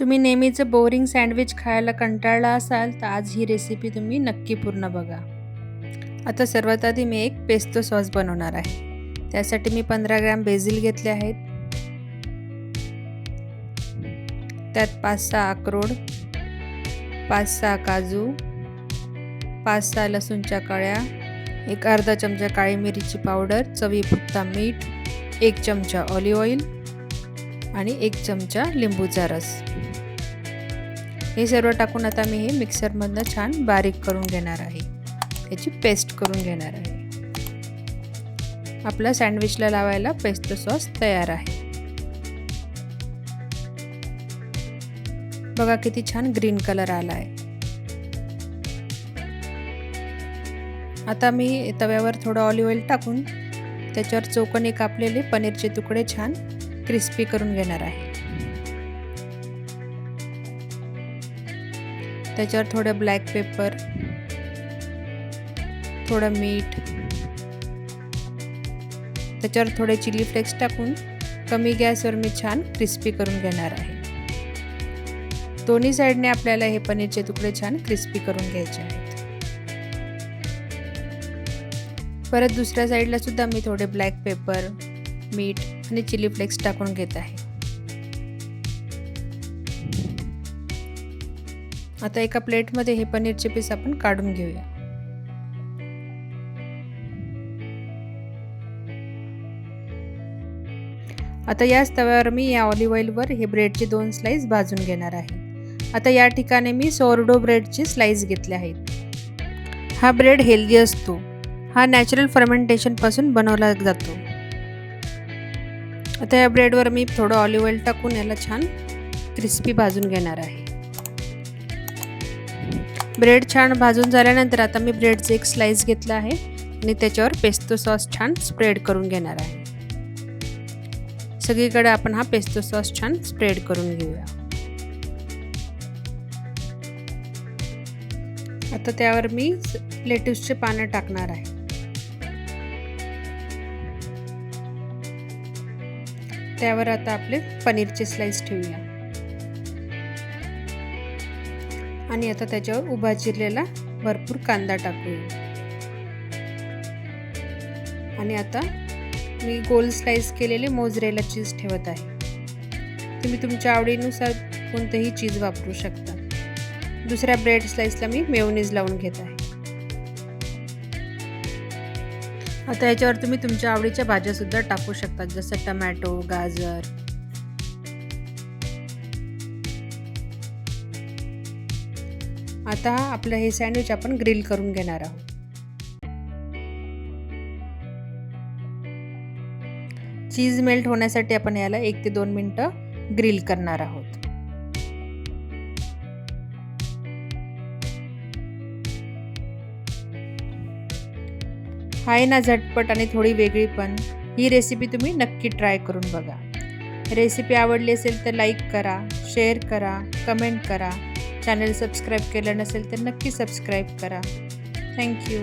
तुम्ही नेहमीचं boring sandwich खायला कंटाळला असाल तर आज ही रेसिपी तुम्ही नक्की पूर्ण बघा. आता सर्वात आधी मी एक पेस्तो सॉस बनवणार आहे. त्यासाठी मी पंधरा ग्रॅम बेझिल घेतले आहेत. त्यात पाच सहा अक्रोड पाच सहा काजू पाच सहा लसूणच्या कळ्या एक अर्धा चमचा काळी मिरीची पावडर चवीपुरता मीठ एक चमचा ऑलिव्ह ऑइल आणि एक चमचा लिंबूचा रस. हे सर्व टाकून आता मी हे मिक्सरमधनं छान बारीक करून घेणार आहे. याची पेस्ट करून घेणार आहे. आपला सँडविचला लावायला पेस्ट सॉस तयार आहे. बघा किती छान ग्रीन कलर आला आहे आता मी तव्यावर थोडं ऑलिव्ह ऑइल टाकून त्याच्यावर चौकोनी कापलेले पनीरचे तुकडे छान क्रिस्पी करून घेणार आहे. त्याच्यावर थोडं ब्लॅक पेपर थोडं मीठ त्याच्यावर थोडे चिली फ्लेक्स टाकून कमी गॅसवर मी छान क्रिस्पी करून घेणार आहे. दोन्ही साईडने आपल्याला हे पनीरचे तुकडे छान क्रिस्पी करून घ्यायचे आहेत. परत दुसऱ्या साईडला सुद्धा मी थोडे ब्लॅक पेपर मीठ आणि चिली फ्लेक्स टाकून घेत आहे. आता एका प्लेटमध्ये हे पनीरचे पीस आपण काढून घेऊया. आता याच तव्यावर मी या ऑलिव्ह ऑइलवर हे ब्रेडचे दोन स्लाइस भाजून घेणार आहे. आता या ठिकाणी मी सोरडो ब्रेडचे स्लाइस घेतले आहेत. हा ब्रेड हेल्दी असतो. हा नॅचरल फर्मेंटेशनपासून बनवला जातो. आता या ब्रेडवर मी थोडं ऑलिव्ह ऑइल टाकून याला छान क्रिस्पी भाजून घेणार आहे. ब्रेड छान भाजून झाल्यानंतर आता मी ब्रेडचं एक स्लाइस घेतला आहे आणि त्याच्यावर पेस्तो सॉस छान स्प्रेड करून घेणार आहे. सगळीकडे आपण हा पेस्तो सॉस छान स्प्रेड करून घेऊया. आता त्यावर मी लेट्यूसचे पानं टाकणार आहे. त्यावर आता आपले पनीरचे स्लाइस ठेवूया. आणि आता त्याच्यावर उभा चिरलेला भरपूर कांदा टाकूया. आणि आता मी गोल स्लाइस केलेले मोजरेला चीज ठेवत आहे. तुम्ही तुमच्या आवडीनुसार कोणतंही चीज वापरू शकता. दुसऱ्या ब्रेड स्लाइसला मी मेवनीज लावून घेत आहे. आता याच्यावर तुम्ही तुमच्या आवडीच्या भाज्या सुद्धा टाकू शकता जसं टमॅटो गाजर. आता आपलं हे सँडविच आपण ग्रिल करून घेणार आहोत. चीज मेल्ट होण्यासाठी आपण याला एक ते दोन मिनटं ग्रिल करणार आहोत. आहे ना झटपट आणि थोडी वेगळी पण. ही रेसिपी तुम्ही नक्की ट्राय करून बघा. रेसिपी आवडली असेल तर लाईक करा शेअर करा कमेंट करा. चॅनल सबस्क्राईब केलं नसेल तर नक्की सबस्क्राईब करा. थँक्यू